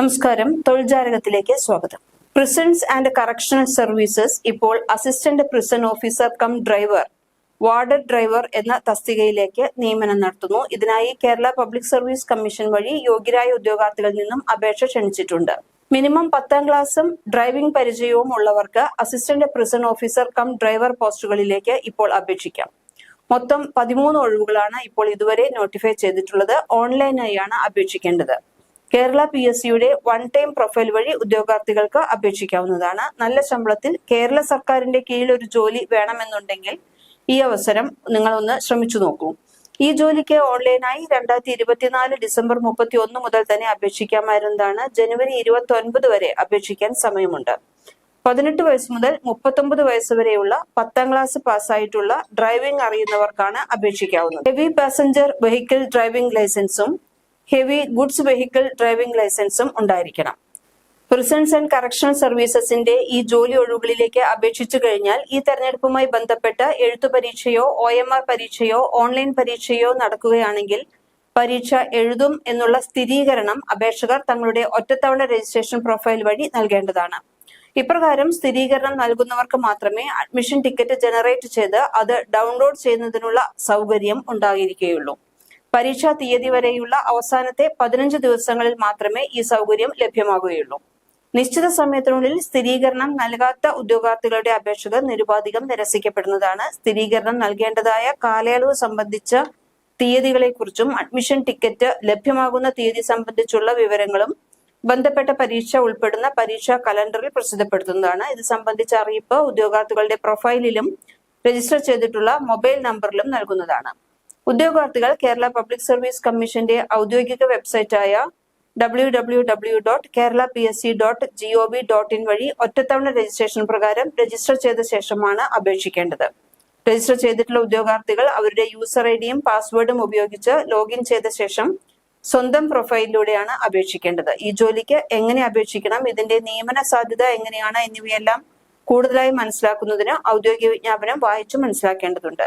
നമസ്കാരം. തൊഴിൽജാലകത്തിലേക്ക് സ്വാഗതം. പ്രിസൺസ് ആൻഡ് കറക്ഷണൽ സർവീസസ് ഇപ്പോൾ assistant prison officer cum driver warder driver എന്ന തസ്തികയിലേക്ക് നിയമനം നടത്തുന്നു. ഇതിനായി കേരള പബ്ലിക് സർവീസ് കമ്മീഷൻ വഴി യോഗ്യരായ ഉദ്യോഗാർത്ഥികളിൽ നിന്നും അപേക്ഷ ക്ഷണിച്ചിട്ടുണ്ട്. മിനിമം പത്താം ക്ലാസ്സും ഡ്രൈവിംഗ് പരിചയവും ഉള്ളവർക്ക് assistant prison officer cum driver പോസ്റ്റുകളിലേക്ക് ഇപ്പോൾ അപേക്ഷിക്കാം. മൊത്തം പതിമൂന്ന് ഒഴിവുകളാണ് ഇപ്പോൾ ഇതുവരെ നോട്ടിഫൈ ചെയ്തിട്ടുള്ളത്. ഓൺലൈനായാണ് അപേക്ഷിക്കേണ്ടത്. കേരള പി എസ് സിയുടെ വൺ ടൈം പ്രൊഫൈൽ വഴി ഉദ്യോഗാർത്ഥികൾക്ക് അപേക്ഷിക്കാവുന്നതാണ്. നല്ല ശമ്പളത്തിൽ കേരള സർക്കാരിന്റെ കീഴിൽ ഒരു ജോലി വേണമെന്നുണ്ടെങ്കിൽ ഈ അവസരം നിങ്ങൾ ഒന്ന് ശ്രമിച്ചു നോക്കൂ. ഈ ജോലിക്ക് ഓൺലൈനായി രണ്ടായിരത്തി ഇരുപത്തിനാല് ഡിസംബർ മുപ്പത്തി ഒന്ന് മുതൽ തന്നെ അപേക്ഷിക്കാമായിരുന്നതാണ്. ജനുവരി ഇരുപത്തി ഒൻപത് വരെ അപേക്ഷിക്കാൻ സമയമുണ്ട്. പതിനെട്ട് വയസ്സ് മുതൽ മുപ്പത്തൊമ്പത് വയസ്സ് വരെയുള്ള പത്താം ക്ലാസ് പാസ്സായിട്ടുള്ള ഡ്രൈവിംഗ് അറിയുന്നവർക്കാണ് അപേക്ഷിക്കാവുന്നത്. ഹെവി പാസഞ്ചർ വെഹിക്കിൾ ഡ്രൈവിംഗ് ലൈസൻസും ഹെവി ഗുഡ്സ് വെഹിക്കിൾ ഡ്രൈവിംഗ് ലൈസൻസും ഉണ്ടായിരിക്കണം. പ്രിസൺസ് ആൻഡ് കറക്ഷണൽ സർവീസസിന്റെ ഈ ജോലി ഒഴിവുകളിലേക്ക് അപേക്ഷിച്ചു കഴിഞ്ഞാൽ ഈ തെരഞ്ഞെടുപ്പുമായി ബന്ധപ്പെട്ട് എഴുത്തു പരീക്ഷയോ ഒ എം ആർ പരീക്ഷയോ ഓൺലൈൻ പരീക്ഷയോ നടക്കുകയാണെങ്കിൽ പരീക്ഷ എഴുതും എന്നുള്ള സ്ഥിരീകരണം അപേക്ഷകർ തങ്ങളുടെ ഒറ്റത്തവണ രജിസ്ട്രേഷൻ പ്രൊഫൈൽ വഴി നൽകേണ്ടതാണ്. ഇപ്രകാരം സ്ഥിരീകരണം നൽകുന്നവർക്ക് മാത്രമേ അഡ്മിഷൻ ടിക്കറ്റ് ജനറേറ്റ് ചെയ്ത് അത് ഡൗൺലോഡ് ചെയ്യുന്നതിനുള്ള സൗകര്യം ഉണ്ടായിരിക്കുകയുള്ളൂ. പരീക്ഷാ തീയതി വരെയുള്ള അവസാനത്തെ പതിനഞ്ച് ദിവസങ്ങളിൽ മാത്രമേ ഈ സൗകര്യം ലഭ്യമാകുകയുള്ളൂ. നിശ്ചിത സമയത്തിനുള്ളിൽ സ്ഥിരീകരണം നൽകാത്ത ഉദ്യോഗാർത്ഥികളുടെ അപേക്ഷകൾ നിരുപാധികം നിരസിക്കപ്പെടുന്നതാണ്. സ്ഥിരീകരണം നൽകേണ്ടതായ കാലയളവ് സംബന്ധിച്ച തീയതികളെക്കുറിച്ചും അഡ്മിഷൻ ടിക്കറ്റ് ലഭ്യമാകുന്ന തീയതി സംബന്ധിച്ചുള്ള വിവരങ്ങളും ബന്ധപ്പെട്ട പരീക്ഷ ഉൾപ്പെടുന്ന പരീക്ഷാ കലണ്ടറിൽ പ്രസിദ്ധപ്പെടുത്തുന്നതാണ്. ഇത് സംബന്ധിച്ച അറിയിപ്പ് ഉദ്യോഗാർത്ഥികളുടെ പ്രൊഫൈലിലും രജിസ്റ്റർ ചെയ്തിട്ടുള്ള മൊബൈൽ നമ്പറിലും നൽകുന്നതാണ്. ഉദ്യോഗാർത്ഥികൾ കേരള പബ്ലിക് സർവീസ് കമ്മീഷന്റെ ഔദ്യോഗിക വെബ്സൈറ്റായ W W W dot Kerala P S C dot G O V dot in വഴി ഒറ്റത്തവണ രജിസ്ട്രേഷൻ പ്രകാരം രജിസ്റ്റർ ചെയ്ത ശേഷമാണ് അപേക്ഷിക്കേണ്ടത്. രജിസ്റ്റർ ചെയ്തിട്ടുള്ള ഉദ്യോഗാർത്ഥികൾ അവരുടെ യൂസർ ഐ ഡിയും പാസ്വേഡും ഉപയോഗിച്ച് ലോഗിൻ ചെയ്ത ശേഷം സ്വന്തം പ്രൊഫൈലിലൂടെയാണ് അപേക്ഷിക്കേണ്ടത്. ഈ ജോലിക്ക് എങ്ങനെ അപേക്ഷിക്കണം ഇതിന്റെ നിയമന സാധ്യത എങ്ങനെയാണ് എന്നിവയെല്ലാം കൂടുതലായി മനസ്സിലാക്കുന്നതിന് ഔദ്യോഗിക വിജ്ഞാപനം വായിച്ചു മനസ്സിലാക്കേണ്ടതുണ്ട്.